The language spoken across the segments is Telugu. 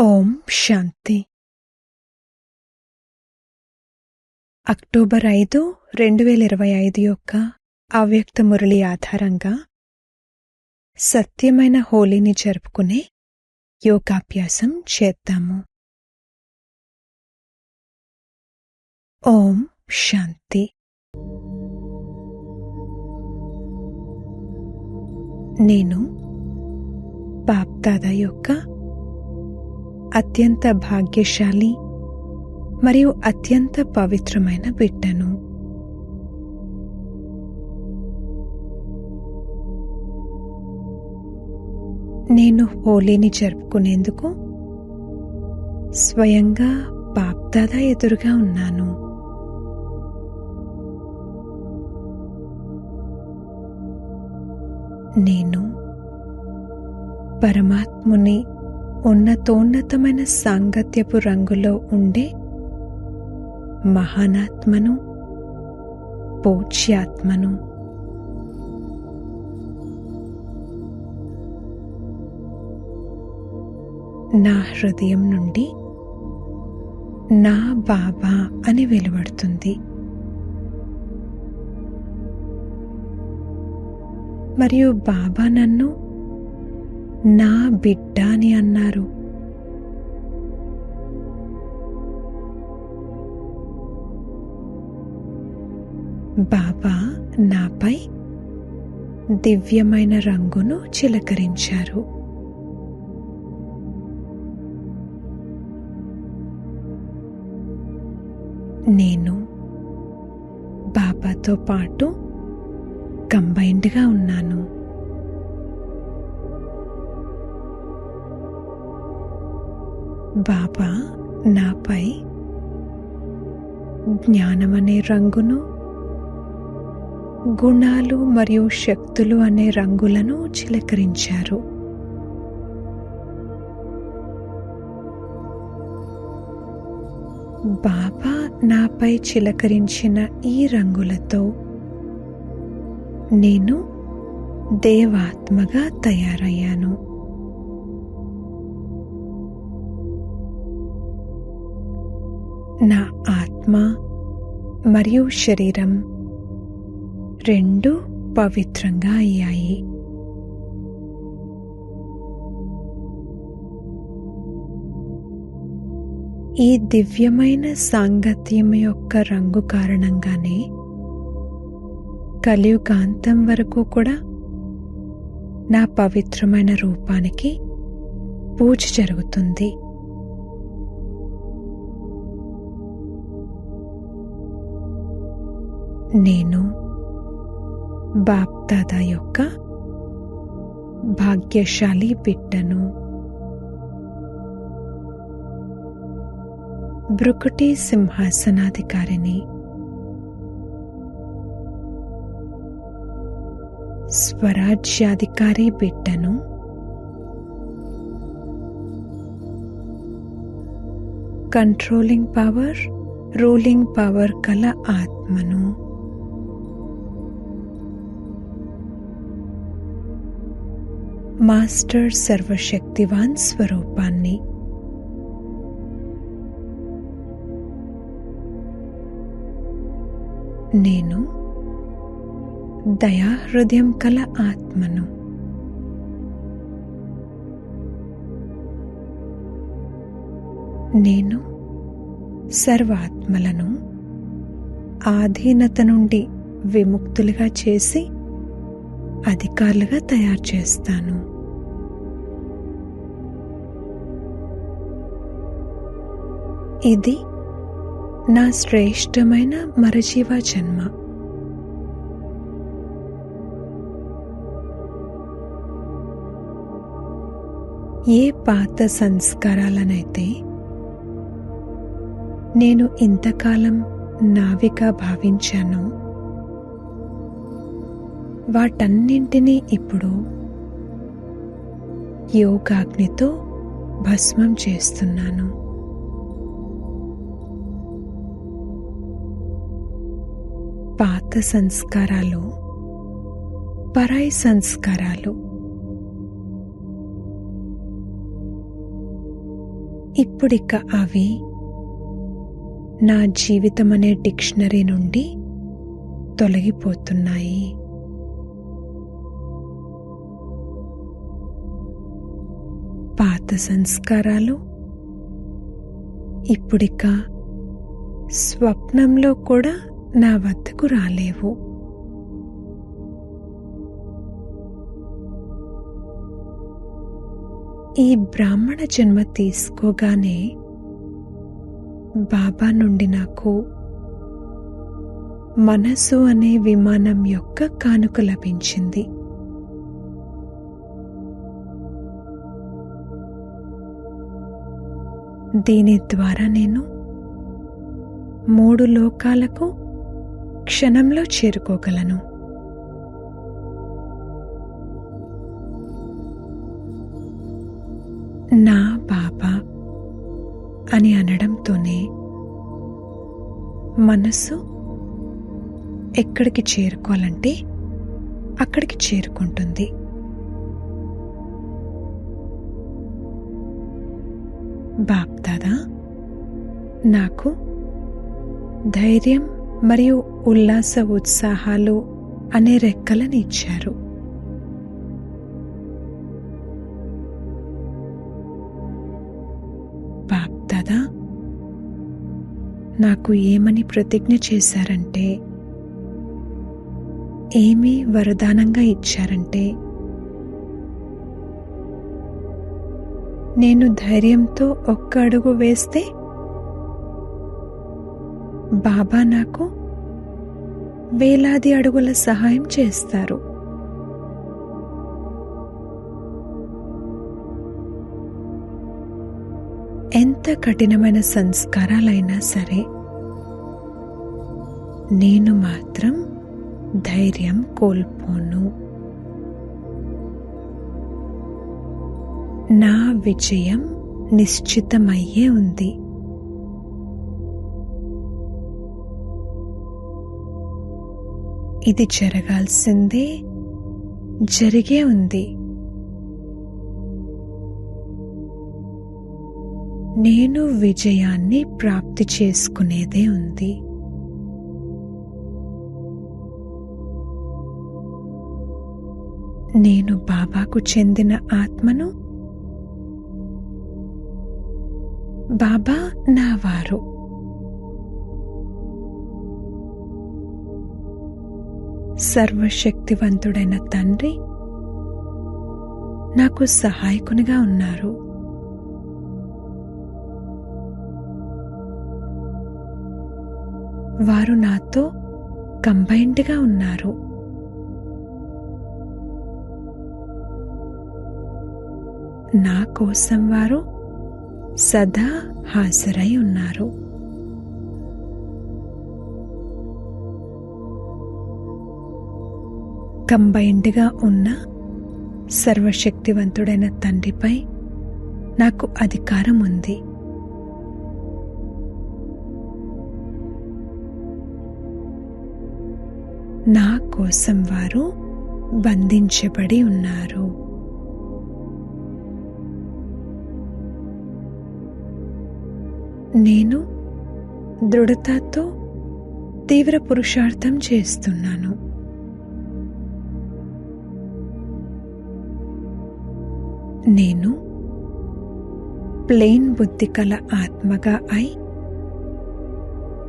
ఓం శాంతి. అక్టోబర్ ఐదు రెండు వేల ఇరవై ఐదు యొక్క అవ్యక్త మురళి ఆధారంగా సత్యమైన హోలీని జరుపుకునే యోగాభ్యాసం చేద్దాము. ఓం శాంతి. నేను బాప్దాదా యొక్క అత్యంత భాగ్యశాలి మరియు అత్యంత పవిత్రమైన బిడ్డను. నేను హోలీని జరుపుకునేందుకు స్వయంగా బాప్దాదా ఎదురుగా ఉన్నాను. నేను పరమాత్ముని ఉన్నతోన్నతమైన సాంగత్యపు రంగులో ఉండే మహానాత్మను పోచ్యాత్మను నా హృదయం నుండి నా బాబా అని వెలువడుతుంది. మరియు బాబా నన్ను నా బిడ్డ అని అన్నారు. బాబా నాపై దివ్యమైన రంగును చిలకరించారు. నేను బాబాతో పాటు కంబైన్డ్గా ఉన్నాను. బాబా నాపై జ్ఞానమనే రంగును గుణాలు మరియు శక్తులు అనే రంగులను చిలకరించారు. బాబా నాపై చిలకరించిన ఈ రంగులతో నేను దేవాత్మగా తయారయ్యాను. నా ఆత్మ మరియు శరీరం రెండు పవిత్రంగా అయ్యాయి. ఈ దివ్యమైన సాంగత్యం యొక్క రంగు కారణంగానే కలియుగాంతం వరకు కూడా నా పవిత్రమైన రూపానికి పూజ జరుగుతుంది. నేను బాప్దాదా యొక్క భాగ్యశాలి బిడ్డను. బ్రుకుటి సింహాసనాధికారిని. స్వరాజ్యాధికారి బిడ్డను. కంట్రోలింగ్ పవర్ రూలింగ్ పవర్ కల ఆత్మను. మాస్టర్ సర్వశక్తివాన్ స్వరూపాన్ని. నేను దయాహృదయం కల ఆత్మను. నేను సర్వాత్మలను ఆధీనత నుండి విముక్తులుగా చేసి అధికారులుగా తయారు చేస్తాను. ఇది నా శ్రేష్టమైన మరజీవ జన్మ. ఏ పాత సంస్కారాలనైతే నేను ఇంతకాలం నావిగా భావించానో వాటన్నింటినీ ఇప్పుడు యోగాగ్నితో భస్మం చేస్తున్నాను. పాత సంస్కారాలు పరాయి సంస్కారాలు ఇప్పుడిక అవి నా జీవితం అనే డిక్షనరీ నుండి తొలగిపోతున్నాయి. పాత సంస్కారాలు. ఇప్పుడిక స్వప్నంలో కూడా నా వద్దకు రాలేవు. ఈ బ్రాహ్మణ జన్మ తీసుకోగానే బాబా నుండి నాకు మనసు అనే విమానం యొక్క కానుక లభించింది. దీని ద్వారా నేను మూడు లోకాలకు క్షణంలో చేరుకోగలను. నా బాబా అని అనడంతోనే మనస్సు ఎక్కడికి చేరుకోవాలంటే అక్కడికి చేరుకుంటుంది. బాప్దాదా నాకు ధైర్యం మరియు ఉల్లాస ఉత్సాహాలు అనే రెక్కలను ఇచ్చారు. బాప్దాదా నాకు ఏమని ప్రతిజ్ఞ చేశారంటే ఏమి వరదానంగా ఇచ్చారంటే నేను ధైర్యంతో ఒక్క అడుగు వేస్తే బాబా నాకు వేలాది అడుగుల సహాయం చేస్తారు. ఎంత కఠినమైన సంస్కారాలైనా సరే నేను మాత్రం ధైర్యం కోల్పోను. నా విజయం నిశ్చితమయ్యే ఉంది. ఇది జరగాల్సిందే జరిగే ఉంది. నేను విజయాన్ని ప్రాప్తి చేసుకునేదే ఉంది. నేను బాబాకు చెందిన ఆత్మను బాబా నా వారు సర్వశక్తివంతుడైన తండ్రి నాకు సహాయకునిగా ఉన్నారు. వారు నాతో కంబైన్డ్గా ఉన్నారు. నా కోసం వారు సదా హాజరై ఉన్నారు. కంబైండ్గా ఉన్న సర్వశక్తివంతుడైన తండ్రిపై నాకు అధికారం ఉంది. నా కోసం వారు బంధించబడి ఉన్నారు. నేను దృఢతతో తీవ్ర పురుషార్థం చేస్తున్నాను. నేను ప్లేన్ బుద్ధి కల ఆత్మగా అయి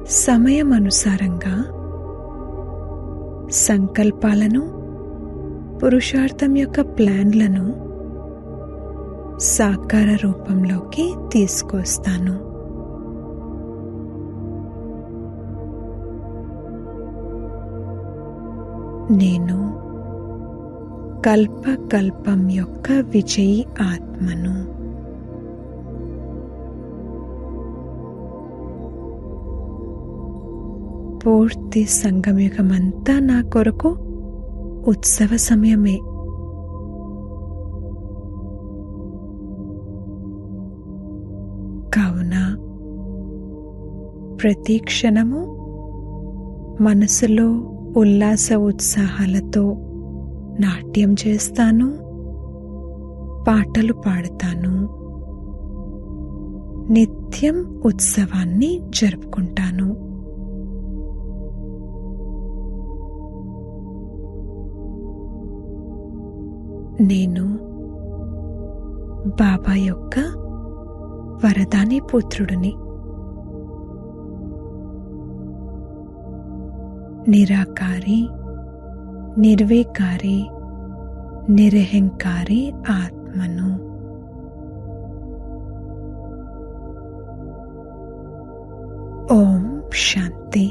సమయం అనుసారంగా సంకల్పాలను పురుషార్థం యొక్క ప్లాన్లను సాకార రూపంలోకి తీసుకొస్తాను. నేను కల్పకల్పం యొక్క విజయి ఆత్మను. పూర్తి సంగమయుగమంతా నా కొరకు ఉత్సవ సమయమే. కావున ప్రతి క్షణము మనసులో ఉల్లాస ఉత్సాహాలతో నాట్యం చేస్తాను పాటలు పాడతాను నిత్యం ఉత్సవాన్ని జరుపుకుంటాను. నేను బాబా యొక్క వరదాని పుత్రుడిని. నిరాకారి నిర్వికారి నిరహంకారి ఆత్మను ఓం శాంతి